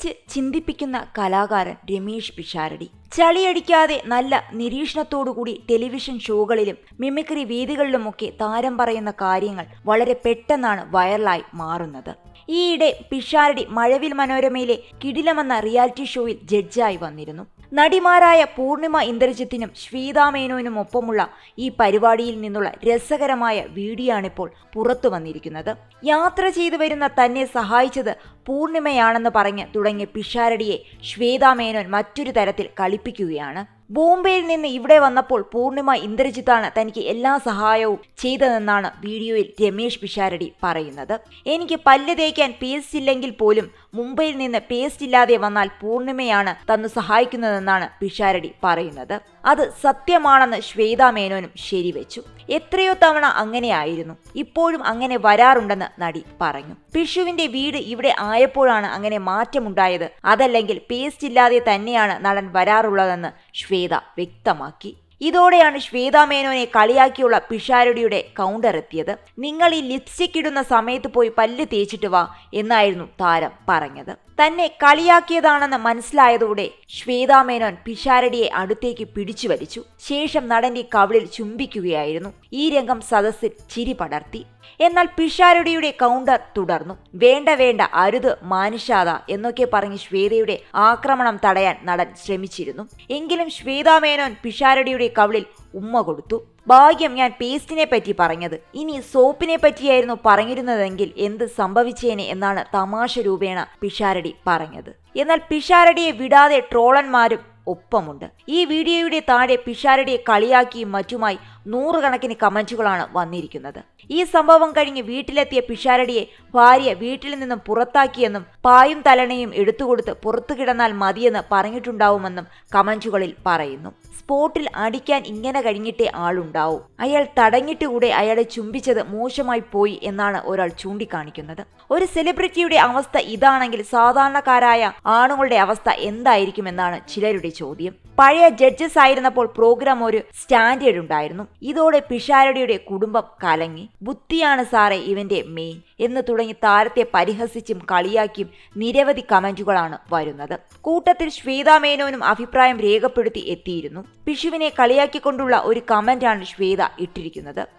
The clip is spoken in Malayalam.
ചിരിച്ച് ചിന്തിപ്പിക്കുന്ന കലാകാരൻ രമേഷ് പിഷാരടി. ചളിയടിക്കാതെ നല്ല നിരീക്ഷണത്തോടുകൂടി ടെലിവിഷൻ ഷോകളിലും മിമിക്രി വേദികളിലുമൊക്കെ താരം പറയുന്ന കാര്യങ്ങൾ വളരെ പെട്ടെന്നാണ് വൈറലായി മാറുന്നത്. ഈയിടെ പിഷാരടി മഴവിൽ മനോരമയിലെ കിടിലമെന്ന റിയാലിറ്റി ഷോയിൽ ജഡ്ജായി വന്നിരുന്നു. നടിമാരായ പൂർണിമ ഇന്ദ്രജിത്തിനും ശ്വേതാ മേനോനും ഒപ്പമുള്ള ഈ പരിപാടിയിൽ നിന്നുള്ള രസകരമായ വീഡിയോ ആണിപ്പോൾ പുറത്തു വന്നിരിക്കുന്നത്. യാത്ര ചെയ്തു വരുന്ന തന്നെ സഹായിച്ചത് പൂർണിമയാണെന്ന് പറഞ്ഞ് തുടങ്ങിയ പിഷാരടിയെ ശ്വേതാ മേനോൻ മറ്റൊരു തരത്തിൽ കളിപ്പിക്കുകയാണ്. ബോംബെയിൽ നിന്ന് ഇവിടെ വന്നപ്പോൾ പൂർണിമ ഇന്ദ്രജിത്താണ് തനിക്ക് എല്ലാ സഹായവും ചെയ്തതെന്നാണ് വീഡിയോയിൽ രമേഷ് പിഷാരടി പറയുന്നത്. എനിക്ക് പല്ല് തേക്കാൻ പേസ്റ്റ് ഇല്ലെങ്കിൽ പോലും മുംബൈയിൽ നിന്ന് പേസ്റ്റ് ഇല്ലാതെ വന്നാൽ പൂർണിമയാണ് തന്നു സഹായിക്കുന്നതെന്നാണ് പിഷാരടി പറയുന്നത്. അത് സത്യമാണെന്ന് ശ്വേതാ മേനോനും ശരിവെച്ചു. എത്രയോ തവണ അങ്ങനെയായിരുന്നു ഇപ്പോഴും അങ്ങനെ വരാറുണ്ടെന്ന് നടി പറഞ്ഞു. പിഷുവിന്റെ വീട് ഇവിടെ ആയപ്പോഴാണ് അങ്ങനെ മാറ്റമുണ്ടായത്. അതല്ലെങ്കിൽ പേസ്റ്റ് ഇല്ലാതെ തന്നെയാണ് നടൻ വരാറുള്ളതെന്ന് ശ്വേത വ്യക്തമാക്കി. ഇതോടെയാണ് ശ്വേതാ മേനോനെ കളിയാക്കിയുള്ള പിഷാരടിയുടെ കൗണ്ടർ എത്തിയത്. നിങ്ങൾ ഈ ലിപ്സ്റ്റിക് ഇടുന്ന സമയത്ത് പോയി പല്ല് തേച്ചിട്ട് വാ എന്നായിരുന്നു താരം പറഞ്ഞത്. തന്നെ കളിയാക്കിയതാണെന്ന് മനസ്സിലായതോടെ ശ്വേതാ മേനോൻ പിഷാരടിയെ അടുത്തേക്ക് പിടിച്ചു വലിച്ചു. ശേഷം നടന്റെ കവിളിൽ ചുംബിക്കുകയായിരുന്നു. ഈ രംഗം സദസ്സിൽ ചിരി പടർത്തി. എന്നാൽ പിഷാരടിയുടെ കൗണ്ടർ തുടർന്നു. വേണ്ട വേണ്ട അരുത് മാനുഷാത എന്നൊക്കെ പറഞ്ഞ് ശ്വേതയുടെ ആക്രമണം തടയാൻ നടൻ ശ്രമിച്ചിരുന്നു. എങ്കിലും ശ്വേതാ മേനോൻ പിഷാരടിയുടെ കവിളിൽ ഉമ്മ കൊടുത്തു. ഭാഗ്യം ഞാൻ പേസ്റ്റിനെ പറ്റി പറഞ്ഞത്. ഇനി സോപ്പിനെ പറ്റിയായിരുന്നു പറഞ്ഞിരുന്നതെങ്കിൽ എന്ത് സംഭവിച്ചേനെ എന്നാണ് തമാശ രൂപേണ പിഷാരടി പറഞ്ഞത്. എന്നാൽ പിഷാരടിയെ വിടാതെ ട്രോളന്മാരും ഒപ്പമുണ്ട്. ഈ വീഡിയോയുടെ താഴെ പിഷാരടിയെ കളിയാക്കിയും മറ്റുമായി നൂറുകണക്കിന് കമന്റുകളാണ് വന്നിരിക്കുന്നത്. ഈ സംഭവം കഴിഞ്ഞ് വീട്ടിലെത്തിയ പിഷാരടിയെ ഭാര്യ വീട്ടിൽ നിന്നും പുറത്താക്കിയെന്നും പായും തലണയും എടുത്തുകൊടുത്ത് പുറത്തു കിടന്നാൽ മതിയെന്ന് പറഞ്ഞിട്ടുണ്ടാവുമെന്നും കമന്റുകളിൽ പറയുന്നു. സ്പോട്ടിൽ അടിക്കാൻ ഇങ്ങനെ കഴിഞ്ഞിട്ടേ ആളുണ്ടാവൂ. അയാൾ തടഞ്ഞിട്ടുകൂടെ അയാളെ ചുംബിച്ചത് മോശമായി പോയി എന്നാണ് ഒരാൾ ചൂണ്ടിക്കാണിക്കുന്നത്. ഒരു സെലിബ്രിറ്റിയുടെ അവസ്ഥ ഇതാണെങ്കിൽ സാധാരണക്കാരായ ആണുങ്ങളുടെ അവസ്ഥ എന്തായിരിക്കുമെന്നാണ് ചിലരുടെ ചോദ്യം. പഴയ ജഡ്ജസ് ആയിരുന്നപ്പോൾ പ്രോഗ്രാം ഒരു സ്റ്റാൻഡേർഡ് ഉണ്ടായിരുന്നു. ഇതോടെ പിഷാരടിയുടെ കുടുംബം കലങ്ങി. ബുദ്ധിയാണ് സാറേ ഇവന്റെ മെയിൻ എന്ന് തുടങ്ങി താരത്തെ പരിഹസിച്ചും കളിയാക്കിയും നിരവധി കമന്റുകളാണ് വരുന്നത്. കൂട്ടത്തിൽ ശ്വേതാ മേനോനും അഭിപ്രായം രേഖപ്പെടുത്തി എത്തിയിരുന്നു. പിഷുവിനെ കളിയാക്കിക്കൊണ്ടുള്ള ഒരു കമന്റാണ് ശ്വേത ഇട്ടിരിക്കുന്നത്.